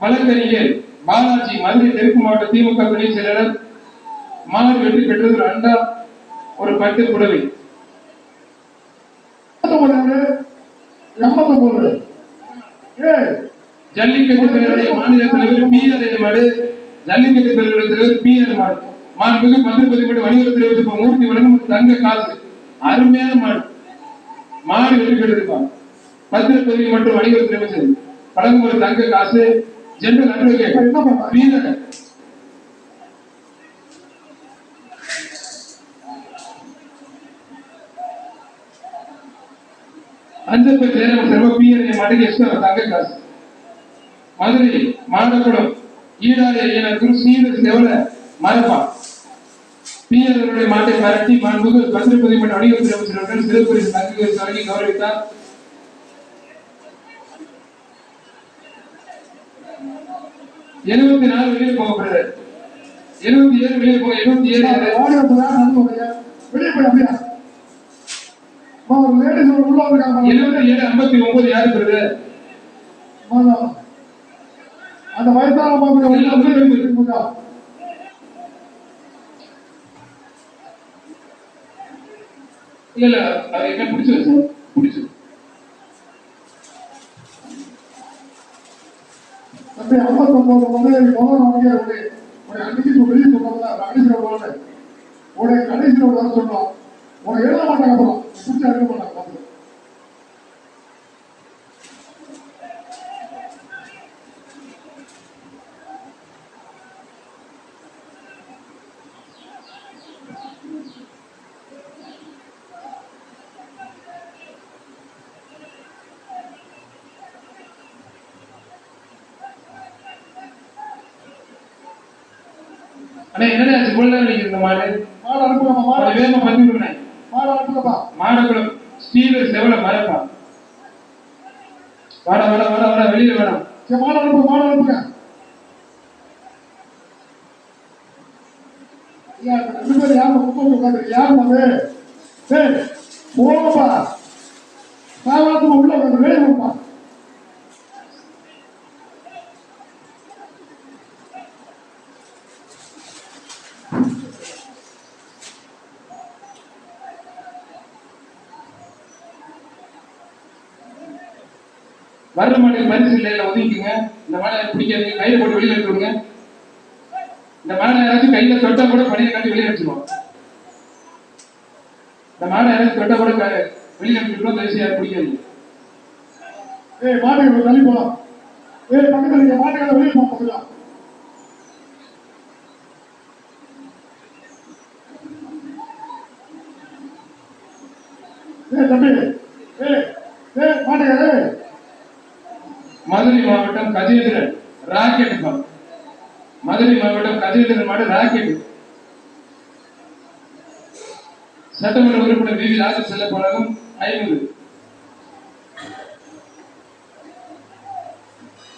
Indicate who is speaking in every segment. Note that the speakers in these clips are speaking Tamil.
Speaker 1: வழக்கறிஞர் பாலாஜி மதுரை தெற்கு மாவட்ட திமுக துணை செயலாளர் மாடு வெற்றி பெற்றது ஒரு அண்டா ஒரு பட்டு புடவை
Speaker 2: எண்பத்தொன்பது
Speaker 1: ஜல்லிக்கட்டு பேரவை மாநில தலைவர் பி ஆர் மாடு ஜல்லிக்கட்டு பேரவை தலைவர் பி ஆர் மாடு மாண்புமிகு மதுரை பதிப்பட்டு வணிக தலைவர் மூர்த்தி வழங்கும் ஒரு தங்க காசு அருமையான மாடு. மாடு வெற்றி பெற்றிருப்பான் பத்திர மற்றும் வணிகத்துறை அமைச்சர் வழங்கும் ஒரு தங்க காசு ஜெனரல் அட்வொகேட் வீரர் அஞ்சப்பை சேரம் செல்வ பிஆர்ஏ மதுரை செவல மரபா. மாட்டை மரட்டி மாண்புகள் பத்திரப்பதி மற்றும் சிறப்பு பரிசு தொடங்கி கௌரவித்தார். எழுபத்தி நாலு வெளியே போகப்படுது எழுபத்தி ஏழு வெளியே போக எழுபத்தி ஏழு
Speaker 2: வெளியே போய் அப்படியா?
Speaker 1: எழுபத்தி ஏழு ஐம்பத்தி ஒன்பது யாரு
Speaker 2: அம்மா, அந்த வயசான?
Speaker 1: இல்ல இல்ல என்ன பிடிச்சது சார்
Speaker 2: அப்படி ஐம்பத்தொன்பது வந்து முதல் நாளைக்கே உடைய உடைய அன்னைக்கு சொல்லி வெளியே சொன்னோம்ல கடைசியில் வருவாங்க உடைய கடைசியில் வர சொன்னோம் உன எழுத மாட்டாங்க அப்புறம். பிடிச்சா எழுத மாட்டாங்க.
Speaker 1: அண்ணா ஆச்சு இவ்வளவு நேரம் இந்த மாடு?
Speaker 2: மாடு அனுப்புங்கம்மா
Speaker 1: மாடு.
Speaker 2: மாடு
Speaker 1: வேகமா பண்ணி விடுங்க
Speaker 2: மாடு அனுப்புங்கப்பா.
Speaker 1: ஸ்டீவர் செவல மரப்பா. வாடா வாடா வாடா வாடா வெளியில வேணாம்
Speaker 2: சரி மாடு அனுப்புங்க மாடு அனுப்புங்க. போங்கப்பா. உள்ள வெளியே போப்பா
Speaker 1: வர்ற மாட்டுக்கு பரிசு இல்லையில ஒதுக்கிங்க இந்த மாடை பிடிக்காதீங்க. கையில போட்டு வெளியில எடுத்துருங்க இந்த மாடை யாராச்சும் கையில தொட்டா கூட பணியை காட்டி வெளியில எடுத்துருவோம் இந்த மாடை யாராச்சும் தொட்டா கூட க- வெளியில வச்சுருவோம் தயவுசெய்து யாரும் பிடிக்காதீங்க.
Speaker 2: ஏய் மாட்டுக்கு தள்ளி போலாம் ஏய் பக்கத்துல இருக்க மாட்டுகளை வெளியே போக ஏய் தம்பி. ஏய் ஏய் மாட்டுகளை
Speaker 1: மதுரை மாவட்டம் கஜேந்திரன் ராக்கெட் பா மதுரை மாவட்டம் கஜேந்திரன் மாடு ராக்கெட். சட்டமன்ற உறுப்பினர் வி வி ராஜ செல்ல பழகம் ஐநூறு.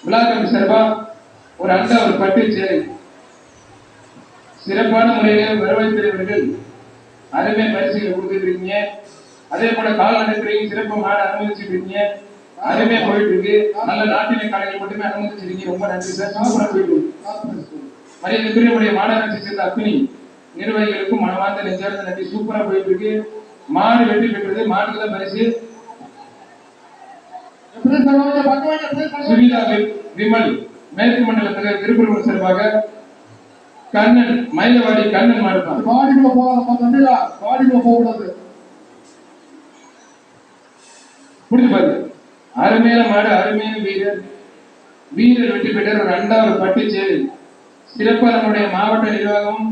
Speaker 1: விழாக்கம் சார்பா ஒரு அண்டா ஒரு பட்டு சேலை. சிறப்பான முறையில் வரவேற்பவர்கள் அருமை பரிசுகள் கொடுத்துருக்கீங்க அதே போல கால்நடைத்துறையும் சிறப்பு மாட அனுமதிச்சிருக்கீங்க அருமையா போயிட்டு இருக்கு. நல்ல நாட்டின காலைகள் மட்டுமே அனுமதிச்சிருக்கீங்க ரொம்ப நன்றி சார். சூப்பரா போயிட்டு இருக்கு மரியாதைக்குரியவுடைய மாநகராட்சி சேர்ந்த அக்னி நிர்வாகிகளுக்கும் மனமார்ந்த நெஞ்சார்ந்த நன்றி. சூப்பரா போயிட்டு இருக்கு. மாடு வெற்றி பெற்றது. மாட்டுக்கு தான் பரிசு. சுனிதா விமல் மேற்கு மண்டலத்தில் திருப்பூர் சார்பாக கண்ணன் மயிலவாடி கண்ணன் மாடுதான்
Speaker 2: பாடிக்குள்ள போகாதப்பா தம்பியா பாடிக்குள்ள போக கூடாது
Speaker 1: புரிஞ்சு பாரு அருமையான மாடு அருமையான வீரர். வீரர் வெற்றி பெற்ற ஒரு ரெண்டாவது பட்டு சேரி. சிறப்பா நம்முடைய மாவட்ட நிர்வாகம்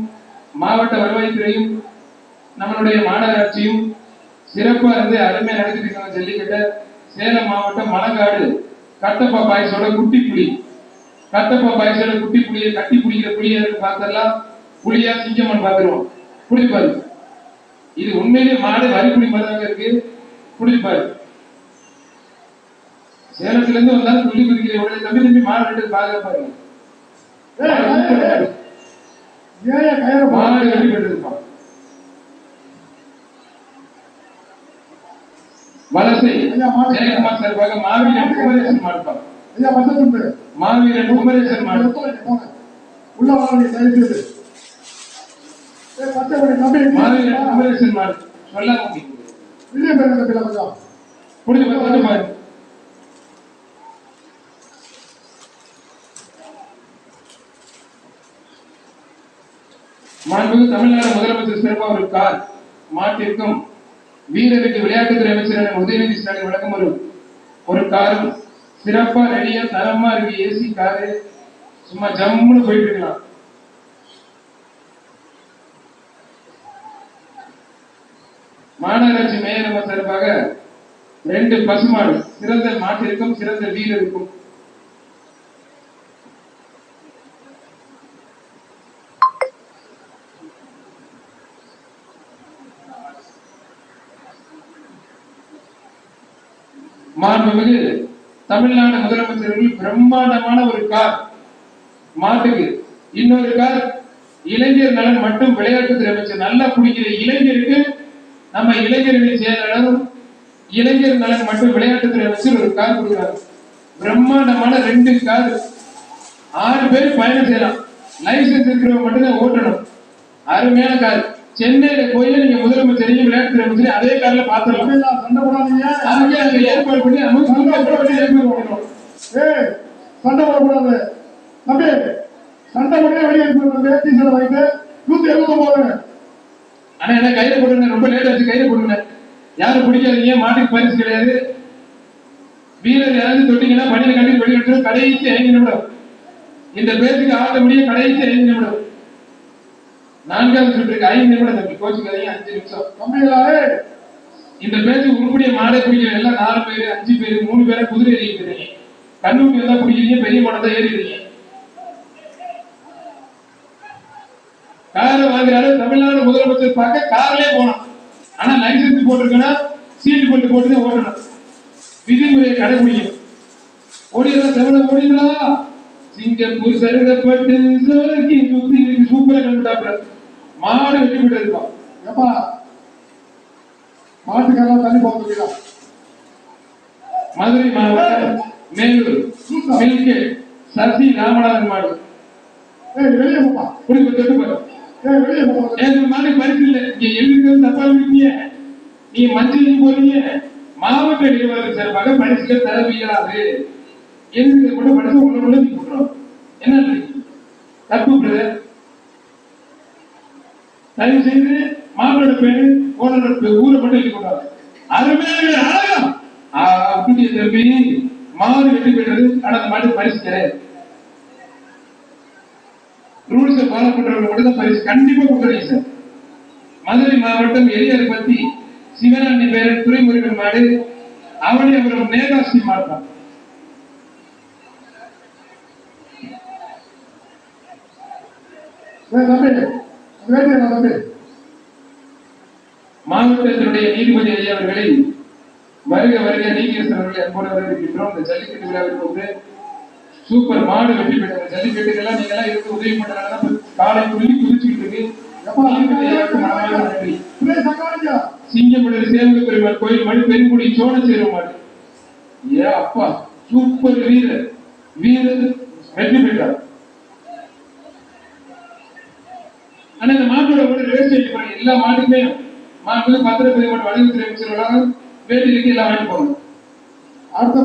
Speaker 1: மாவட்ட வருவாய்த்துறையும் நம்மளுடைய மாநகராட்சியும் சிறப்பாக இருந்து அருமையாக நடத்திட்டு இருக்காங்க ஜல்லிக்கட்டை. சேலம் மாவட்டம் மலங்காடு. கட்டப்பா பாயசோட குட்டி புலி. கட்டப்பா பாயசோட குட்டி புலியை கட்டி பிடிக்கிற புலியா பார்த்தெல்லாம் புளியா சிங்கமன் பார்த்துருவோம். புரிஞ்சு இது உண்மையிலேயே மாடு வரி புலி மாதிரி இருக்கு. புரிஞ்சு பாரு சேலத்துல இருந்து வந்தாலும் துள்ளி குதிக்கிற உடனே தம்பி தம்பி மாடு ரெண்டு பாருங்க
Speaker 2: ஏய் ஏன் கயிறு
Speaker 1: மாடு வெற்றி பெற்றிருப்பான் வலசை. ஜெயக்குமார் சார்பாக மாவீரன் குமரேசன் மாடுப்பான்
Speaker 2: ஐயா பச்சை துண்டு
Speaker 1: மாவீரன் குமரேசன் மாடு.
Speaker 2: உள்ள வாங்க தயவு செய்து ஏய், பச்சைப்படி தம்பி
Speaker 1: மாவீரன் குமரேசன் மாடு. சொல்லாம
Speaker 2: கொஞ்சம்.
Speaker 1: புரிஞ்சு பாரு, மாண்புமிகு தமிழ்நாடு முதலமைச்சர் சிறப்பாக ஒரு கார் மாட்டிற்கும். வீரருக்கு விளையாட்டுத்துறை அமைச்சரான உதயநிதி ஸ்டாலின் வழங்கும் ஒரு ஒரு காரும் சிறப்பா ரெடியா தரமா இருக்கு. ஏசி காரு சும்மா ஜம்முன்னு போயிட்டு இருக்கலாம். மாநகராட்சி மேயர் நம்ம சார்பாக ரெண்டு பசுமாடு சிறந்த மாட்டிற்கும் சிறந்த வீரருக்கும் மாண்புமிகு தமிழ்நாடு முதலமைச்சர்கள் பிரம்மாண்டமான ஒரு கார் மாட்டுக்கு. இன்னொரு கார் இளைஞர் நலன் மற்றும் விளையாட்டுத்துறை அமைச்சர் நல்லா குடிக்கிற இளைஞருக்கு நம்ம இளைஞர்களின் செயலாளரும் இளைஞர் நலன் மற்றும் விளையாட்டுத்துறை அமைச்சர் ஒரு கார் கொடுக்குறாரு. பிரம்மாண்டமான ரெண்டு கார். ஆறு பேர் பயணம் செய்யலாம். லைசன்ஸ் இருக்கிறவங்க மட்டும்தான் ஓட்டணும். அருமையான கார். சென்னையில போய் நீங்க முதலமைச்சரையும் விளையாட்டுத்துறை அமைச்சரையும் அதே கார்ல பாத்துடலாம்
Speaker 2: சண்டை போடாதீங்க.
Speaker 1: அங்கே அங்க ஏற்பாடு பண்ணி நம்ம சூப்பர் பண்ணி ஏற்பாடு பண்ணணும்.
Speaker 2: ஏய் சண்டை போடக்கூடாது. தம்பி சண்டை போட்டே வெளியே அனுப்பி டீசல் வாங்கிட்டு நூத்தி எழுபத்தி ஒன்பது
Speaker 1: ஆனா என்ன கையில போடுங்க ரொம்ப லேட் ஆச்சு. கையில போடுங்க யாரும் பிடிக்காதீங்க மாட்டுக்கு பரிசு கிடையாது? வீரர் யாராவது தொட்டீங்கன்னா பணியில கட்டி வெளியே எடுத்துரும் கடைசி ஐந்து நிமிடம். இந்த பேருக்கு ஆக முடியும் கடைசி ஐந்து நிமிடம். நான்காவது சுற்றுக்கு ஐந்து நிமிடம் தம்பி கோச்சுக்காதீங்க அஞ்சு நிமிஷம்.
Speaker 2: தமிழாவே
Speaker 1: இந்த பேச்சு உருப்படிய மாடை பிடிக்கிற எல்லாம் நாலு பேரு அஞ்சு பேரு மூணு பேரை குதிரை ஏறிக்கிறீங்க கண்ணூட்டி எல்லாம் பிடிக்கிறீங்க பெரிய மாடை தான் ஏறிடுறீங்க. காரை வாங்குறாரு தமிழ்நாடு முதலமைச்சர் பார்க்க கார்லயே போனான் ஆனா லைசன்ஸ் போட்டிருக்கனா சீட் பெல்ட் போட்டு ஓட்டணும். விதிமுறையை கடைபிடிக்கணும். ஓடிடுறா தமிழ ஓடிடுறா சிங்கப்பூர் சருகப்பட்டு சோழக்கி சுத்தி சூப்பரா கண்டுட்டாப்ல மாடு வெட்டி விட்டு இருப்பான்
Speaker 2: ஏப்பா மாட்டுக்கெல்லாம் தண்ணி போக முடியல
Speaker 1: மதுரை மாவட்டம் மேலூர். மில்கே சசி ராமநாதன் மாடு.
Speaker 2: வெளியே போப்பா.
Speaker 1: குடிக்க தொட்டு
Speaker 2: ஏய் வெளியே போப்பா.
Speaker 1: ஏன் மாதிரி பரிசு இல்ல. இங்க எழுதுறது தப்பா இருக்கீங்க நீங்க மஞ்சள் போறீங்க மாவட்ட நிர்வாகம் சார்பாக பரிசுகள் தர முடியாது எழுதுறது மட்டும் பரிசு உள்ள உள்ள நீ போடுறோம் என்ன? தப்பு பிரதர் தயவு செய்து மாவட்ட பேரு ஓனரோட ஊரை மட்டும் எழுதி கொண்டாரு. அருமையாக அழகம் தம்பி வெற்றி பெற்றது. ஆனா மாட்டு பரிசு. ரூல்ஸை ஃபாலோ பண்றவங்க மட்டும் தான் பரிசு. கண்டிப்பா கொடுக்குறீங்க சார். மதுரை மாவட்டம் எரியாறு பத்தி சிவனாண்டி பேரன் துறைமுருகன் மாடு அவனி அவரும் நேதாஸ்ரீ மாடுதான் மாவட்டத்தினுடைய நீதிபதி ஐயா அவர்களை வருக வருக நீதியரசர் அவர்களை அன்போடு வரவேற்கின்றோம். இந்த ஜல்லிக்கட்டு விழாவிற்கு வந்து சூப்பர் மாடு வெற்றி பெற்ற ஜல்லிக்கட்டுக்கெல்லாம் நீங்க எல்லாம் இருந்து உதவி பண்றதுனால தான் காலை துள்ளி குதிச்சுக்கிட்டு இருக்கு. சிங்கப்பள்ளி சேவக பெருமாள் கோயில் மணி பெருங்குடி சோழசேர மாடு. ஏ அப்பா சூப்பர் வீரர். வீரர் வெற்றி பெற்றார். ஆனா இந்த மாட்டோட கூட ரேஸ் செய்ய போறாங்க எல்லா மாட்டுக்குமே மாட்டு பத்திரப்பதிவு மற்றும் வணிகத்துறை அமைச்சர்களாக எல்லாம் வாங்கி போகணும்.
Speaker 2: அடுத்த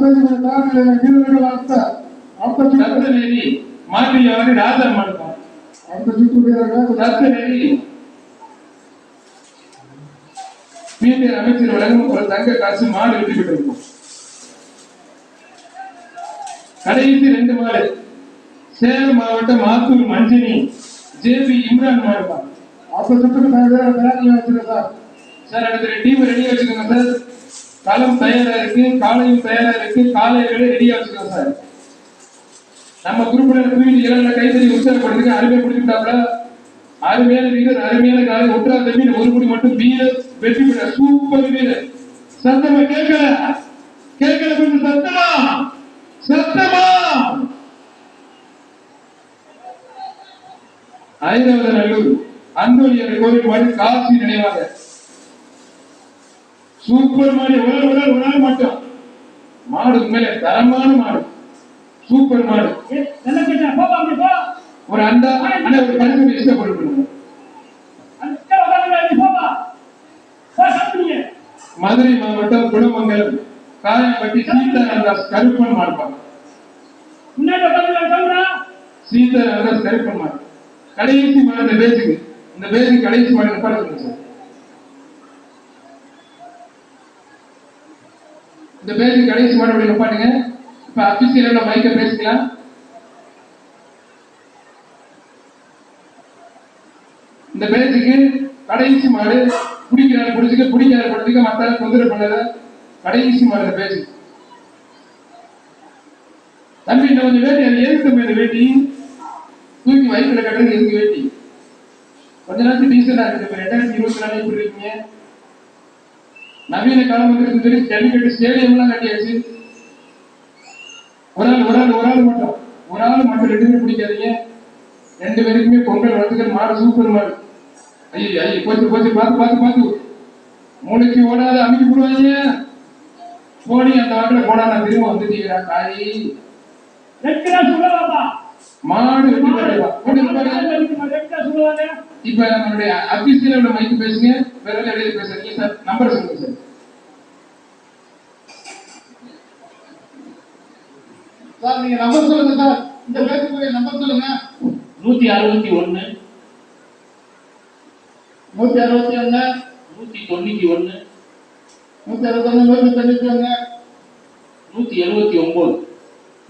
Speaker 1: ரத்தநேரி மாட்டு யாரு ராஜா மாடுப்பான்
Speaker 2: அடுத்த சுற்று வீரர்கள்
Speaker 1: ரத்தநேரி மீண்டும் அமைச்சர் வழங்கும் ஒரு தங்க காசு மாடு வெற்றி பெற்றிருக்கும் கடைசி ரெண்டு மாடு. சேலம் மாவட்டம் ஆத்தூர் மஞ்சனி. ஜேபி இம்ரான் மாடுப்பான்
Speaker 2: அடுத்த சுற்றுக்கு வேற தயாரில் வச்சிருக்கேன் சார்.
Speaker 1: சார் அடுத்த டீம் ரெடியா வச்சுக்கோங்க சார். களம் தயாரா இருக்கு காலையும் தயாரா இருக்கு காலையில ரெடியா வச்சுக்கோங்க சார். நம்ம குரூப்ல தூக்கி இளநில கைத்தறி உற்சாகப்படுத்துங்க அருமை பிடிச்சிட்டாப்ல அருமையான வீரர் அருமையான காலை ஒற்றா தம்பி ஒரு குடி மட்டும் வீரர் வெற்றி பெற சூப்பர் வீரர். சத்தமா கேட்கல? கேட்கல கொஞ்சம் சத்தமா? சத்தமா? ஐந்தாவது நல்லூர். அந்தோனியர் கோவில் மாடி காசி நினைவாக. சூப்பர் மாடி ஒரு ஒரு நாள் ஒரு நாள் மட்டும். மாடு உண்மையிலே தரமான மாடு. சூப்பர் மாடு ஒரு ஒரு
Speaker 3: அந்த போப்பா போ சாப்பிடுங்க
Speaker 1: மதுரை மாவட்டம் குலமங்கலம் காயம்பட்டி சீதாராமதாஸ் கருப்பன் மாடுப்பாங்க சீதாராமதாஸ் கருப்பன் மாடு. கடைசி மாடு இந்த பேசுக்கு இந்த பேசுக்கு கடைசி மாடு நிப்பாட்டுங்க சார் இந்த பேஜுக்கு கடைசி மாடு அப்படி நிப்பாடுங்க இப்ப அபிஷியலோட மைக்க பேசிக்கலாம். இந்த பேச்சுக்கு கடைசி மாடு குடிக்கிறாரு குடிச்சுக்க குடிக்கிறாரு குடிச்சுக்க மத்தால தொந்தரவு பண்ணாத கடைசி மாடு இந்த தம்பி இந்த கொஞ்சம் வேட்டி அது எதுக்கு தம்பி இந்த வேட்டி. தூக்கி வயிற்றுல கட்டுறது எதுக்கு வேட்டி கொஞ்ச நேரத்துக்கு டீசெண்டா இருக்கு. இப்ப ரெண்டாயிரத்தி இருபத்தி நாலு எப்படி இருக்கீங்க நவீன காலம் வந்து சொல்லி ஜல்லிக்கட்டு ஸ்டேடியம் எல்லாம் கட்டியாச்சு. ஒரு ஆள் ஒரு ஆள் ஒரு ஆள் மட்டும். ஒரு ஆள் மட்டும் ரெண்டு பேரும் பிடிக்காதீங்க. ரெண்டு பேருக்குமே பொங்கல் வளர்த்துக்கிற மாடு சூப்பர் மாடு. ஐயோ ஐயோ போச்சு போச்சு பார்த்து பார்த்து பார்த்து மூளைக்கு ஓடாத அமைக்க போடுவாங்க போனி அந்த வாட்டில் போனா நான் திரும்ப வந்துட்டீங்களா காய்
Speaker 3: ரெட்டா சொல்லவாப்பா
Speaker 1: போடுவா போட்டு பாருங்க.
Speaker 3: ரெட்டா சொல்லுவாங்க
Speaker 1: இப்ப நம்மளுடைய அபிஷியலோட மைக்கு பேசுங்க. விரல் இடையில பேசுறீங்க சார் நம்பர் சொல்லுங்க சார்
Speaker 4: சார் நீங்க நம்பர் சொல்லுங்க சார் இந்த நம்பர் சொல்லுங்க.
Speaker 3: நூத்தி அறுபத்தி ஒண்ணு
Speaker 4: நூத்தி அறுபத்தி ஒண்ணு
Speaker 3: நூத்தி தொண்ணூத்தி ஒண்ணு
Speaker 4: நூத்தி அறுபத்தி ஒண்ணு நூத்தி தொண்ணூத்தி ஒண்ணு
Speaker 3: நூத்தி எழுபத்தி ஒன்பது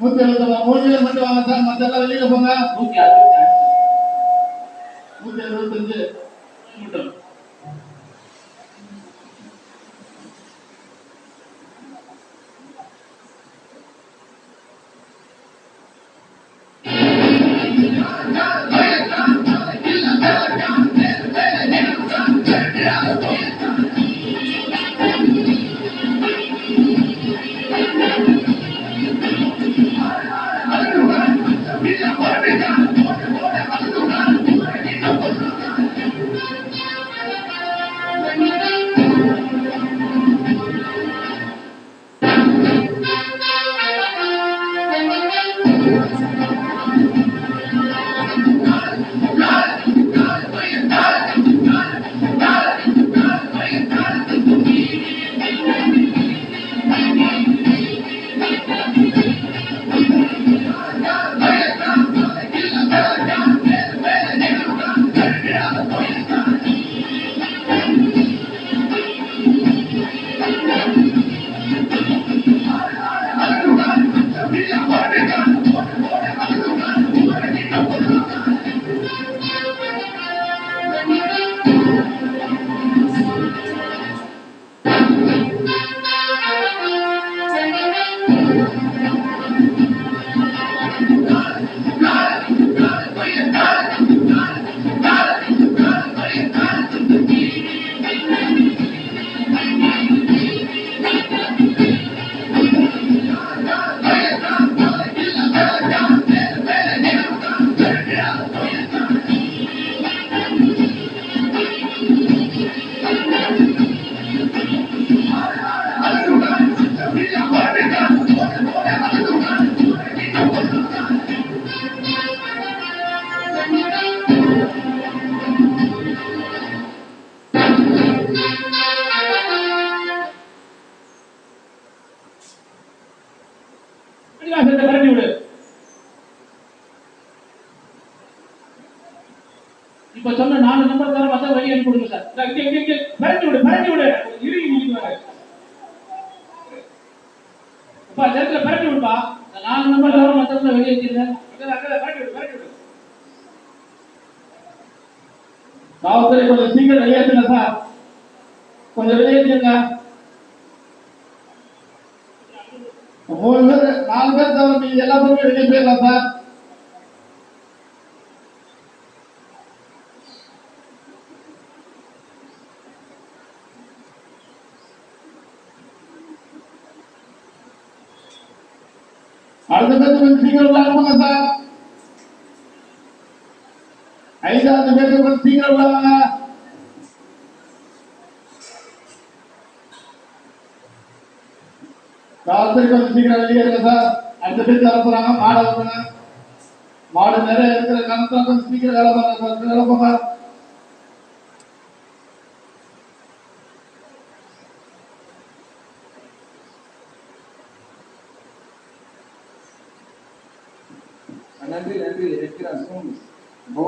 Speaker 4: நூத்தி எழுபத்தி மூணு பேர் மட்டும் வாங்க சார் மத்த எல்லாம் வெளியில போங்க.
Speaker 3: நூத்தி அறுபத்தி அஞ்சு
Speaker 4: நூத்தி அறுபத்தஞ்சு.
Speaker 3: மட்டும் தர கொடுங்க சார் இந்தா விடு பரப்பி விடு. இறுகி நிற்குவாங்க அப்பா இந்த இடத்துல விடுப்பா. நாலு நம்பர் தவிர வெளியே விடு விடு.
Speaker 4: காவல்துறை கொஞ்சம் சீக்கிரம் வெளியேற்றுங்க சார். கொஞ்சம் வெளியேற்றுங்க மூணு பேர் நாலு பேர் தவிர நீங்க எல்லா பேருமே வெளியே போயிடலாம் சார். அடுத்த கொஞ்சம் சார் ஐந்தாவது பேர் கொஞ்சம் சீக்கிரம் உள்ள கொஞ்சம் சீக்கிரம் வெளியேறுங்க சார் பேர் போறாங்க மாடு நிறைய இருக்கிற காரணத்துல கொஞ்சம் சீக்கிரம் வேலை பார்க்க வேலை